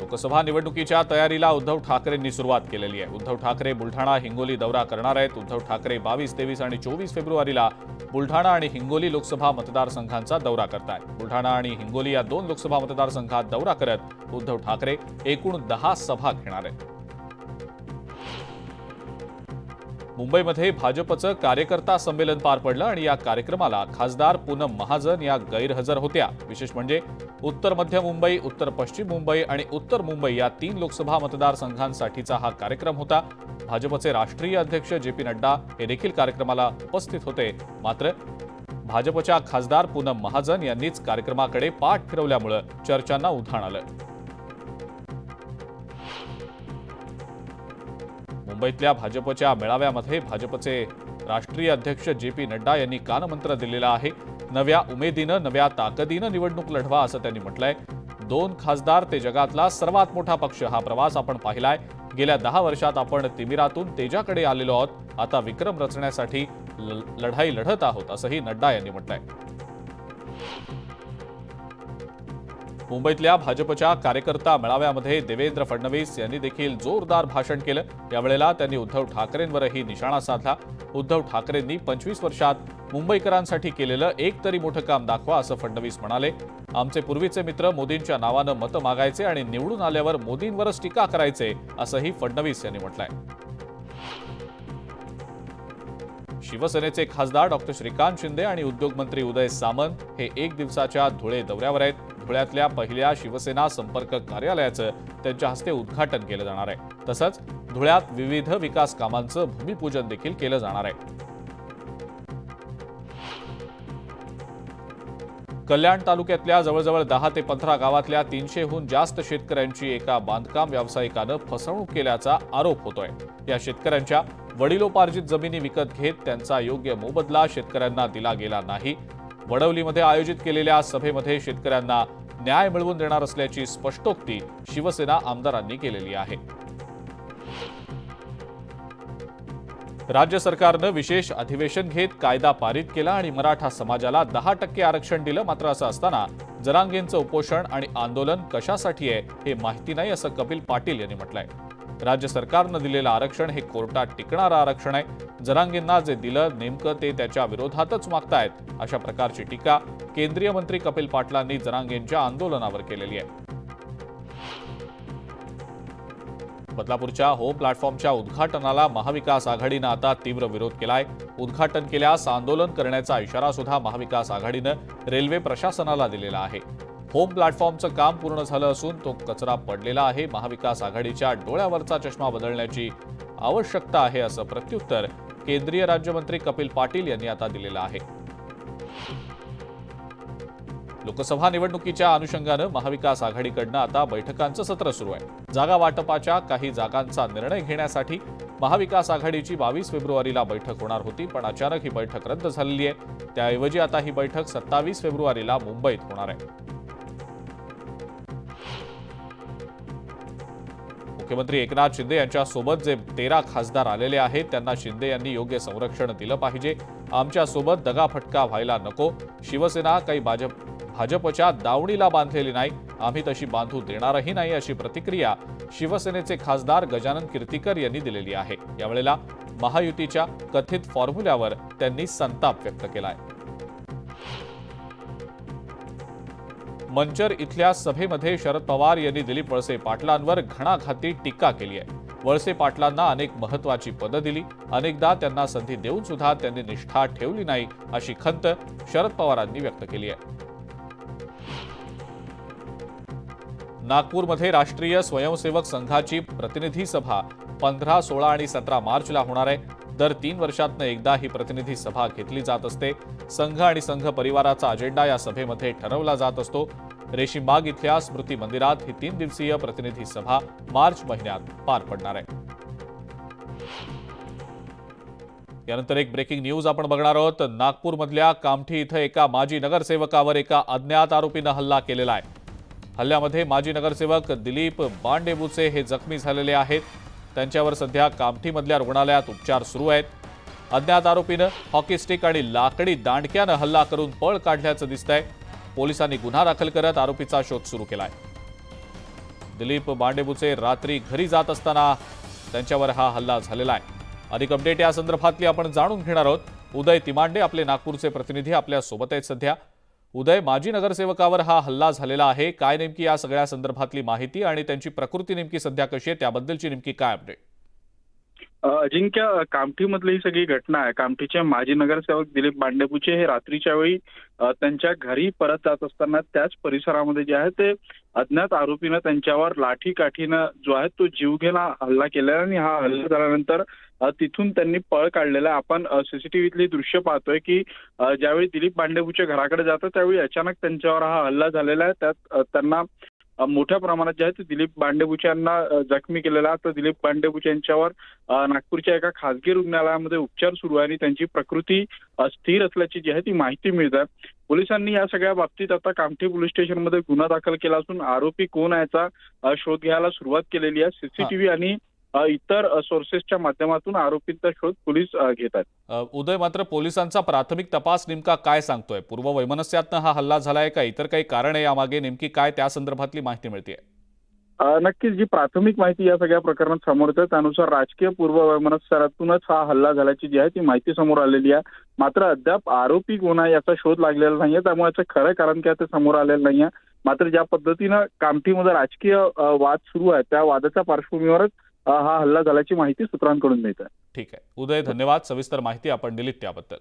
लोकसभा निवडणुकीच्या तयारीला उद्धव ठाकरेंनी सुरुवात केलेली आहे. उद्धव ठाकरे बुलढाणा हिंगोली दौरा करणार आहेत. उद्धव ठाकरे बावीस तेवीस आणि चोवीस फेब्रुवारीला बुलढाणा आणि हिंगोली लोकसभा मतदारसंघांचा दौरा करतायत बुलढाणा आणि हिंगोली या दोन लोकसभा मतदारसंघात दौरा करत उद्धव ठाकरे एकूण दहा सभा घेणार आहेत. मुंबईमध्ये भाजपचं कार्यकर्ता संमेलन पार पडलं आणि या कार्यक्रमाला खासदार पूनम महाजन या गैरहजर होत्या. विशेष म्हणजे उत्तर मध्य मुंबई उत्तर पश्चिम मुंबई आणि उत्तर मुंबई या तीन लोकसभा मतदारसंघांसाठीचा हा कार्यक्रम होता. भाजपचे राष्ट्रीय अध्यक्ष जे पी नड्डा हे देखील कार्यक्रमाला उपस्थित होते. मात्र भाजपच्या खासदार पूनम महाजन यांनीच कार्यक्रमाकडे पाठ फिरवल्यामुळं चर्चांना उधाण आलं. मुंबईतल्या भाजपच्या मेळाव्यामध्ये भाजपचे राष्ट्रीय अध्यक्ष जे पी नड्डा यांनी कानमंत्र दिलेला आहे. नव्या उमेदीनं नव्या ताकदीनं निवडणूक लढवा असं त्यांनी म्हटलंय. दोन खासदार ते जगातला सर्वात मोठा पक्ष हा प्रवास आपण पाहिलाय. गेल्या दहा वर्षात आपण तिमिरातून तेजाकडे आलेलो आहोत. आता विक्रम रचण्यासाठी ल- लढाई लढत आहोत असंही नड्डा यांनी म्हटलंय. मुंबईतल्या भाजपच्या कार्यकर्ता मेळाव्यामध्ये देवेंद्र फडणवीस यांनी देखील जोरदार भाषण केलं. यावेळेला त्यांनी उद्धव ठाकरेंवरही निशाणा साधला. उद्धव ठाकरेंनी पंचवीस वर्षात मुंबईकरांसाठी केलेलं एक तरी मोठं काम दाखवा असं फडणवीस म्हणाले. आमचे पूर्वीचे मित्र मोदींच्या नावानं मतं मागायचे आणि निवडून आल्यावर मोदींवरच टीका करायचे असंही फडणवीस यांनी म्हटलंय. शिवसेनेचे खासदार डॉक्टर श्रीकांत शिंदे आणि उद्योगमंत्री उदय सामंत हे एक दिवसाच्या धुळे दौऱ्यावर आहेत. धुळ्यातल्या पहिल्या शिवसेना संपर्क कार्यालयाचं त्यांच्या हस्ते उद्घाटन केलं जाणार आहे. तसंच धुळ्यात विविध विकास कामांचं भूमिपूजन देखील केलं जाणार आहे. कल्याण तालुक्यातल्या जवळजवळ दहा ते पंधरा गावातल्या तीनशेहून जास्त शेतकऱ्यांची एका बांधकाम व्यावसायिकानं फसवणूक केल्याचा आरोप होतोय. या शेतकऱ्यांच्या वडिलोपार्जित जमिनी विकत घेत त्यांचा योग्य मोबदला शेतकऱ्यांना दिला गेला नाही. वडवलीमध्ये आयोजित केलेल्या सभेमध्ये शेतकऱ्यांना न्याय मिळवून देणार असल्याची स्पष्टोक्ती शिवसेना आमदारांनी केलेली आहे. राज्य सरकारनं विशेष अधिवेशन घेत कायदा पारित केला आणि मराठा समाजाला दहा टक्के आरक्षण दिलं मात्र असं असताना जरांगेंचं उपोषण आणि आंदोलन कशासाठी आहे हे माहिती नाही असं कपिल पाटील यांनी म्हटलंय. राज्य सरकारनं दिलेलं आरक्षण हे कोर्टात टिकणारं आरक्षण आहे. जरांगींना जे दिलं नेमकं ते त्याच्या विरोधातच मागतायत अशा प्रकारची टीका केंद्रीय मंत्री कपिल पाटलांनी जरांगेंच्या आंदोलनावर केलेली आहे. बदलापूरच्या हो प्लॅटफॉर्मच्या उद्घाटनाला महाविकास आघाडीनं आता तीव्र विरोध केलाय. उद्घाटन केल्यास आंदोलन करण्याचा इशारा सुद्धा महाविकास आघाडीनं रेल्वे प्रशासनाला दिलेला आहे. होम प्लॅटफॉर्मचं काम पूर्ण झालं असून तो कचरा पडलेला आहे. महाविकास आघाडीच्या डोळ्यावरचा चष्मा बदलण्याची आवश्यकता आहे असं प्रत्युत्तर केंद्रीय राज्यमंत्री कपिल पाटील यांनी आता दिलेलं आहे. लोकसभा निवडणुकीच्या अनुषंगानं महाविकास आघाडीकडनं आता बैठकांचं सत्र सुरू आहे. जागा वाटपाच्या काही जागांचा निर्णय घेण्यासाठी महाविकास आघाडीची बावीस फेब्रुवारीला बैठक होणार होती पण अचानक ही बैठक रद्द झालेली आहे. त्याऐवजी आता ही बैठक सत्तावीस फेब्रुवारीला मुंबईत होणार आहे. मुख्यमंत्री एकनाथ शिंदे यांच्यासोबत जे तेरा खासदार आलेले आहेत त्यांना शिंदे यांनी योग्य संरक्षण दिलं पाहिजे. आमच्यासोबत दगाफटका व्हायला नको. शिवसेना काही भाजप भाजपच्या दावणीला बांधलेली नाही. आम्ही तशी बांधू देणारही नाही अशी प्रतिक्रिया शिवसेनेचे खासदार गजानन कीर्तीकर यांनी दिलेली आहे. यावेळेला महायुतीच्या कथित फॉर्म्युल्यावर त्यांनी संताप व्यक्त केला आहे मंचर इथल्या सभेमध्ये शरद पवार यांनी दिलीप वळसे पाटलांवर घणाघाती टीका केली आहे. वळसे पाटलांना अनेक महत्वाची पदं दिली. अनेकदा त्यांना संधी देऊन सुद्धा त्यांनी निष्ठा ठेवली नाही अशी खंत शरद पवारांनी व्यक्त केली आहे. नागपूरमध्ये राष्ट्रीय स्वयंसेवक संघाची प्रतिनिधी सभा पंधरा सोळा आणि सतरा मार्चला होणार आहे. दर तीन वर्षातनं एकदा ही प्रतिनिधी सभा घेतली जात असते. संघ आणि संघ परिवाराचा अजेंडा या सभेमध्ये ठरवला जात असतो. रेशीमबाग इथल्या स्मृती मंदिरात ही तीन दिवसीय प्रतिनिधी सभा मार्च महिन्यात पार पडणार आहे. यानंतर एक ब्रेकिंग न्यूज आपण बघणार आहोत. नागपूरमधल्या कामठी इथं एका माजी नगरसेवकावर एका अज्ञात आरोपीनं हल्ला केलेला आहे. हल्ल्यामध्ये माजी नगरसेवक दिलीप बांडेबुचे हे जखमी झालेले आहेत. त्यांच्यावर सध्या कामठीमधल्या रुग्णालयात उपचार सुरू आहेत. अज्ञात आरोपीनं हॉकी स्टिक आणि लाकडी दांडक्यानं हल्ला करून पळ काढल्याचं दिसतंय. पोलिसांनी गुन्हा दाखल करत आरोपीचा शोध सुरू केलाय. दिलीप बांडेबुचे रात्री घरी जात असताना त्यांच्यावर हा हल्ला झालेला आहे. अधिक अपडेट या संदर्भातली आपण जाणून घेणार आहोत. उदय तिमांडे आपले नागपूरचे प्रतिनिधी आपल्यासोबत आहेत सध्या. उदय माजी नगरसेवकावर हा हल्ला झालेला आहे. काय नेमकी या सगळ्या संदर्भातली माहिती आणि त्यांची प्रकृती नेमकी सध्या कशी आहे त्याबद्दलची नेमकी काय अपडेट अजिंक्य कामठीमधली ही सगळी घटना आहे. कामठीचे माजी नगरसेवक दिलीप बांडेपूचे हे रात्रीच्या वेळी त्यांच्या घरी परत जात असताना त्याच परिसरामध्ये जे आहे ते अज्ञात आरोपीनं त्यांच्यावर लाठी काठीनं जो आहे तो जीवघेणा हल्ला केलेला आणि हा हल्ला झाल्यानंतर तिथून त्यांनी पळ काढलेला आहे. आपण सीसीटीव्हीतली दृश्य पाहतोय की ज्यावेळी दिलीप बांडेपूच्या घराकडे जातात त्यावेळी अचानक त्यांच्यावर हा हल्ला झालेला आहे त्यात त्यांना मोठ्या प्रमाणात जे आहे ते दिलीप बांडेबुचे यांना जखमी केलेला आहे. तर दिलीप बांडेबुचे यांच्यावर नागपूरच्या एका खासगी रुग्णालयामध्ये उपचार सुरू आहे आणि त्यांची प्रकृती स्थिर असल्याची जी आहे ती माहिती मिळत आहे पोलिसांनी या सगळ्या बाबतीत आता कामठी पोलीस स्टेशनमध्ये गुन्हा दाखल केला असून आरोपी कोण आहे याचा शोध घ्यायला सुरुवात केलेली आहे सीसीटीव्ही आणि इतर सोर्सेसच्या माध्यमातून आरोपींचा शोध पोलीस घेत आहेत उदय मात्र पोलिसांचा प्राथमिक तपास नेमका काय सांगतोय? पूर्व वैमनस्यातनं हा हल्ला झालाय का? इतर काही कारण आहे यामागे नेमकी काय त्या संदर्भातली माहिती मिळते नक्कीच जी प्राथमिक माहिती या सगळ्या प्रकरणात समोर येते त्यानुसार राजकीय पूर्ववैमनस्यातूनच हा हल्ला झाल्याची जी आहे ती माहिती समोर आलेली आहे. मात्र अद्याप आरोपी आहे याचा शोध लागलेला नाहीये त्यामुळे याचं खरं कारण काय ते समोर आलेलं नाहीये. मात्र ज्या पद्धतीनं कामठीमध्ये राजकीय वाद सुरू आहे त्या वादाच्या पार्श्वभूमीवरच हा हल्ला झाल्याची माहिती सूत्रांकडून मिळते ठीक आहे. उदय धन्यवाद. सविस्तर माहिती आपण दिलीत त्याबद्दल.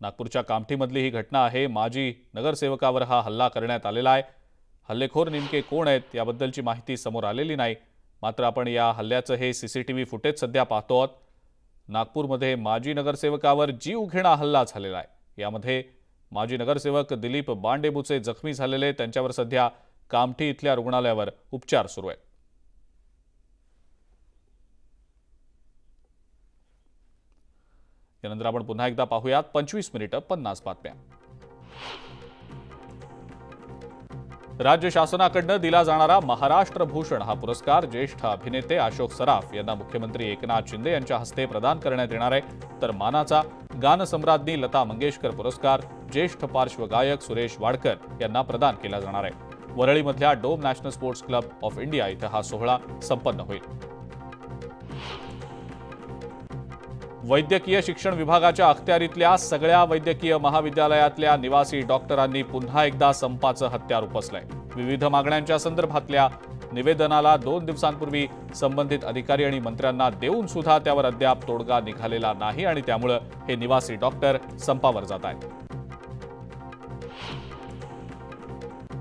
नागपूरच्या कामठीमधली ही घटना आहे. माजी नगरसेवकावर हा हल्ला करण्यात आलेला आहे. हल्लेखोर नेमके कोण आहेत याबद्दलची माहिती समोर आलेली नाही. मात्र आपण या हल्ल्याचं हे सीसीटीव्ही फुटेज सध्या पाहतो आहोत. नागपूरमध्ये माजी नगरसेवकावर जीवघेणा हल्ला झालेला आहे. यामध्ये माजी नगरसेवक दिलीप बांडेबुचे जखमी झालेले त्यांच्यावर सध्या कामठी इथल्या रुग्णालयावर उपचार सुरू आहेत. यानंतर आपण पुन्हा एकदा पाहूयात. पंचवीस मिनिटं पन्नास बातम्या. राज्य शासनाकडनं दिला जाणारा महाराष्ट्र भूषण हा पुरस्कार ज्येष्ठ अभिनेते अशोक सराफ यांना मुख्यमंत्री एकनाथ शिंदे यांच्या हस्ते प्रदान करण्यात येणार आहे. तर मानाचा गानसम्राज्ञी लता मंगेशकर पुरस्कार ज्येष्ठ पार्श्वगायक सुरेश वाडकर यांना प्रदान केला जाणार आहे. वरळीमधल्या dome national sports club of India इथं हा सोहळा संपन्न होईल. वैद्यकीय शिक्षण विभागाच्या अखत्यारीतल्या सगळ्या वैद्यकीय महाविद्यालयातल्या निवासी डॉक्टरांनी पुन्हा एकदा संपाचं हत्यार उपसलंय. विविध मागण्यांच्या संदर्भातल्या निवेदनाला दोन दिवसांपूर्वी संबंधित अधिकारी आणि मंत्र्यांना देऊन सुद्धा त्यावर अद्याप तोडगा निघालेला नाही आणि त्यामुळं हे निवासी डॉक्टर संपावर जात आहेत.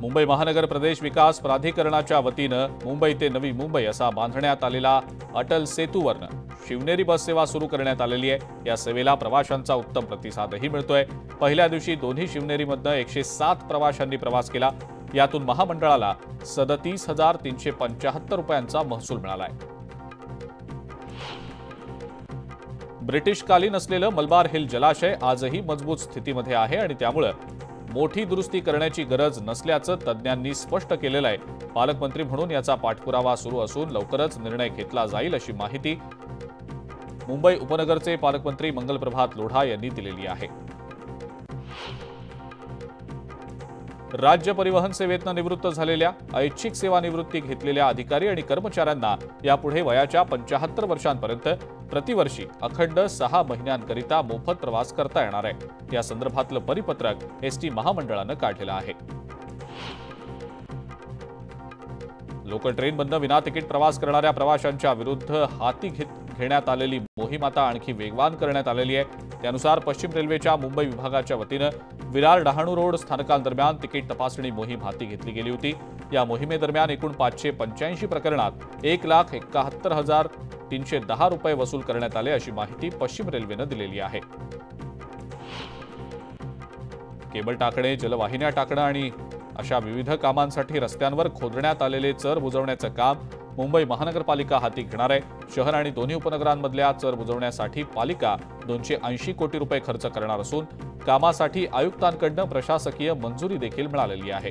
मुंबई महानगर प्रदेश विकास प्राधिकरणाच्या वतीनं मुंबई ते नवी मुंबई असा बांधण्यात आलेला अटल सेतूवरनं शिवनेरी बस सेवा सुरू करण्यात आलेली आहे. या सेवेला प्रवाशांचा उत्तम प्रतिसादही मिळतोय. पहिल्या दिवशी दोन्ही शिवनेरीमधनं एकशे सात प्रवाशांनी प्रवास केला. यातून महामंडळाला सदतीस हजार तीनशे पंचाहत्तर रुपयांचा महसूल मिळालाय. ब्रिटिशकालीन असलेलं मलबार हिल जलाशय आजही मजबूत स्थितीमध्ये आहे आणि त्यामुळं मोठी दुरुस्ती करण्याची गरज नसल्याचं तज्ज्ञांनी स्पष्ट केलेलं आहे. पालकमंत्री म्हणून याचा पाठपुरावा सुरू असून लवकरच निर्णय घेतला जाईल अशी माहिती मुंबई उपनगरचे पालकमंत्री मंगलप्रभात लोढा यांनी दिलेली आहे. राज्य परिवहन सेवेतनं निवृत्त झालेल्या ऐच्छिक सेवानिवृत्ती घेतलेल्या अधिकारी आणि कर्मचाऱ्यांना यापुढे वयाच्या पंचाहत्तर वर्षांपर्यंत प्रतिवर्षी अखंड सहा महिन्यांकरिता मोफत प्रवास करता येणार आहे. या संदर्भातलं परिपत्रक एस टी महामंडळानं काढलेलं आहे. लोकल ट्रेनमधनं विना तिकीट प्रवास करणाऱ्या प्रवाशांच्या विरुद्ध हाती घेत घेण्यात आलेली मोहीम आता आणखी वेगवान करण्यात आलेली आहे. त्यानुसार पश्चिम रेल्वेच्या मुंबई विभागाच्या वतीनं विरार डहाणू रोड स्थानकांदरम्यान तिकीट तपासणी मोहीम हाती घेतली गेली होती. या मोहिमेदरम्यान एकूण पाचशे पंच्याऐंशी प्रकरणात एक लाख एकाहत्तर हजार तीनशे दहा रुपये वसूल करण्यात आले अशी माहिती पश्चिम रेल्वेनं दिलेली आहे. केबल टाकणे जलवाहिन्या टाकणं आणि अशा विविध कामांसाठी रस्त्यांवर खोदण्यात आलेले चर बुजवण्याचं काम मुंबई महानगरपालिका हाती घेणार आहे. शहर आणि दोन्ही उपनगरांमधल्या चर बुजवण्यासाठी पालिका दोनशे ऐंशी कोटी रुपये खर्च करणार असून कामासाठी आयुक्तांकडनं प्रशासकीय मंजुरी देखील मिळालेली आहे.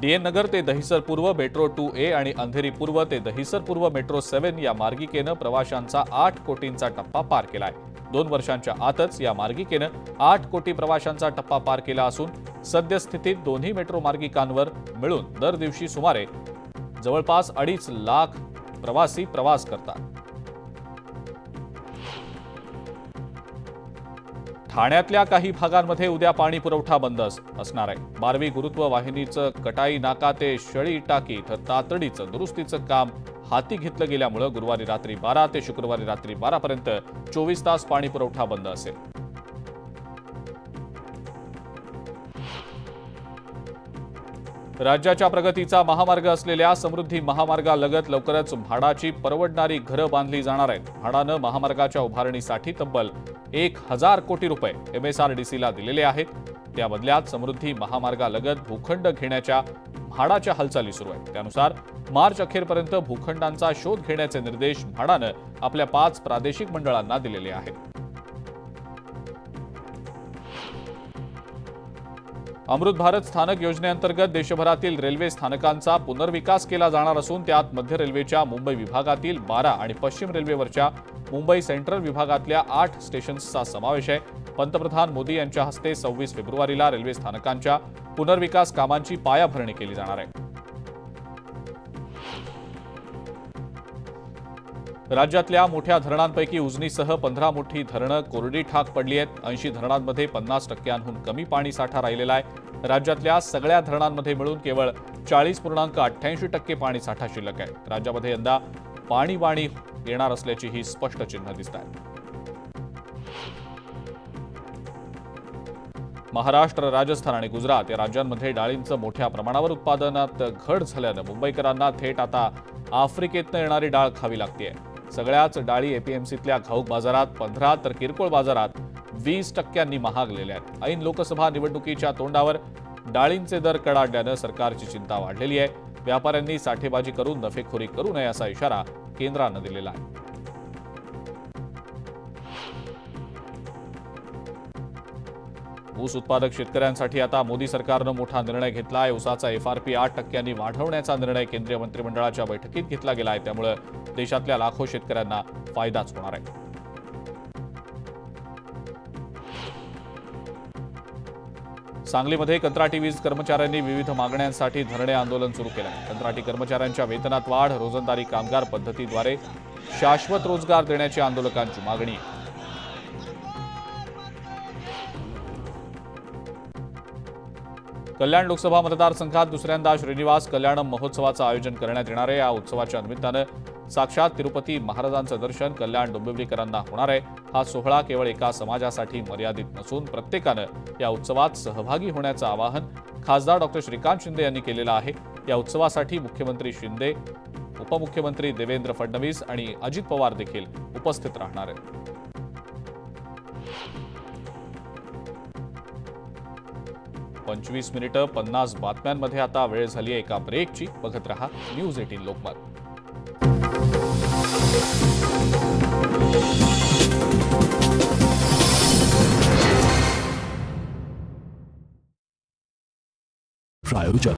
डीएन नगर ते दहिसर पूर्व मेट्रो टू ए आणि अंधेरी पूर्व ते दहिसर पूर्व मेट्रो सेव्हन या मार्गिकेनं प्रवाशांचा आठ कोटींचा टप्पा पार केलाय. दोन वर्षांच्या आतच या मार्गिकेनं आठ कोटी प्रवाशांचा टप्पा पार केला असून सद्यस्थितीत दोन्ही मेट्रो मार्गिकांवर मिळून दर दिवशी सुमारे जवळपास अडीच लाख प्रवासी प्रवास करतात. ठाण्यातल्या काही भागांमध्ये उद्या पाणी पुरवठा बंद असणार आहे. बारवी गुरुत्व वाहिनीचं कटाई नाका ते शळी टाकी इथं तातडीचं दुरुस्तीचं काम हाती घेतलं गेल्यामुळं गुरुवारी रात्री बारा ते शुक्रवारी रात्री बारापर्यंत चोवीस तास पाणी पुरवठा बंद असेल. राज्याच्या प्रगतीचा महामार्ग असलेल्या समृद्धी महामार्गालगत लवकरच म्हाडाची परवडणारी घरं बांधली जाणार आहेत. म्हाडानं महामार्गाच्या उभारणीसाठी तब्बल एक हजार कोटी रुपये एमएसआरडीसीला दिलेले आहेत. त्या बदल्यात समृद्धी महामार्गालगत भूखंड घेण्याच्या म्हाडाच्या हालचाली सुरू आहेत. त्यानुसार मार्च अखेरपर्यंत भूखंडांचा शोध घेण्याचे निर्देश म्हाडानं आपल्या पाच प्रादेशिक मंडळांना दिलेले आहेत. अमृत भारत स्थानक योजनेअंतर्गत देशभरातील रेल्वे स्थानकांचा पुनर्विकास केला जाणार असून त्यात मध्य रेल्वेच्या मुंबई विभागातील बारा आणि पश्चिम रेल्वेवरच्या मुंबई सेंट्रल विभागातल्या आठ स्टेशन्सचा समावेश आहे. पंतप्रधान मोदी यांच्या हस्ते सव्वीस फेब्रुवारीला रेल्वे स्थानकांच्या पुनर्विकास कामांची पायाभरणी केली जाणार आहे. राज्यातल्या मोठ्या धरणांपैकी उजनीसह पंधरा मोठी धरणं कोरडी ठाक पडली आहेत. ऐंशी धरणांमध्ये पन्नास टक्क्यांहून कमी पाणी साठा राहिलेला आहे. राज्यातल्या सगळ्या धरणांमध्ये मिळून केवळ चाळीस पूर्णांक अठ्ठ्याऐंशी टक्के पाणी साठा शिल्लक आहे. राज्यामध्ये यंदा पाणी वाणी येणार असल्याची ही स्पष्ट चिन्ह दिसत आहेत महाराष्ट्र राजस्थान आणि गुजरात या राज्यांमध्ये डाळींचं मोठ्या प्रमाणावर उत्पादनात घट झाल्यानं मुंबईकरांना थेट आता आफ्रिकेतनं येणारी डाळ खावी लागते सगळ्याच डाळी एपीएमसीतल्या घाऊक बाजारात पंधरा तर किरकोळ बाजारात वीस टक्क्यांनी महागलेल्या आहेत. ऐन लोकसभा निवडणुकीच्या तोंडावर डाळींचे दर कडाडल्यानं सरकारची चिंता वाढलेली आहे. व्यापाऱ्यांनी साठेबाजी करून नफेखोरी करू नये असा इशारा केंद्रानं दिलेला आहे. ऊस उत्पादक शेतकऱ्यांसाठी आता मोदी सरकारनं मोठा निर्णय घेतला आहे ऊसाचा एफआरपी आठ टक्क्यांनी वाढवण्याचा निर्णय केंद्रीय मंत्रिमंडळाच्या बैठकीत घेतला गेला आहे त्यामुळे देशातल्या लाखो शेतकऱ्यांना फायदाच होणार आहे. सांगलीमध्ये कंत्राटी वीज कर्मचाऱ्यांनी विविध मागण्यांसाठी धरणे आंदोलन सुरू केलं. कंत्राटी कर्मचाऱ्यांच्या वेतनात वाढ रोजंदारी कामगार पद्धतीद्वारे शाश्वत रोजगार देण्याची आंदोलकांची मागणी. आहे कल्याण लोकसभा मतदारसंघात दुसऱ्यांदा श्रीनिवास कल्याणम महोत्सवाचं आयोजन करण्यात येणार आहे. या उत्सवाच्या निमित्तानं साक्षात तिरुपती महाराजांचं दर्शन कल्याण डोंबिवलीकरांना होणार आहे. हा सोहळा केवळ एका समाजासाठी मर्यादित नसून प्रत्येकानं या उत्सवात सहभागी होण्याचं आवाहन खासदार डॉक्टर श्रीकांत शिंदे यांनी केलेलं आहे. या उत्सवासाठी मुख्यमंत्री शिंदे उपमुख्यमंत्री देवेंद्र फडणवीस आणि अजित पवार देखील उपस्थित राहणार आहेत. पंचवीस मिनिटं पन्नास बातम्यांमध्ये आता वेळ झाली आहे एका ब्रेकची बघत रहा न्यूज एटीन लोकमत. प्रायोजक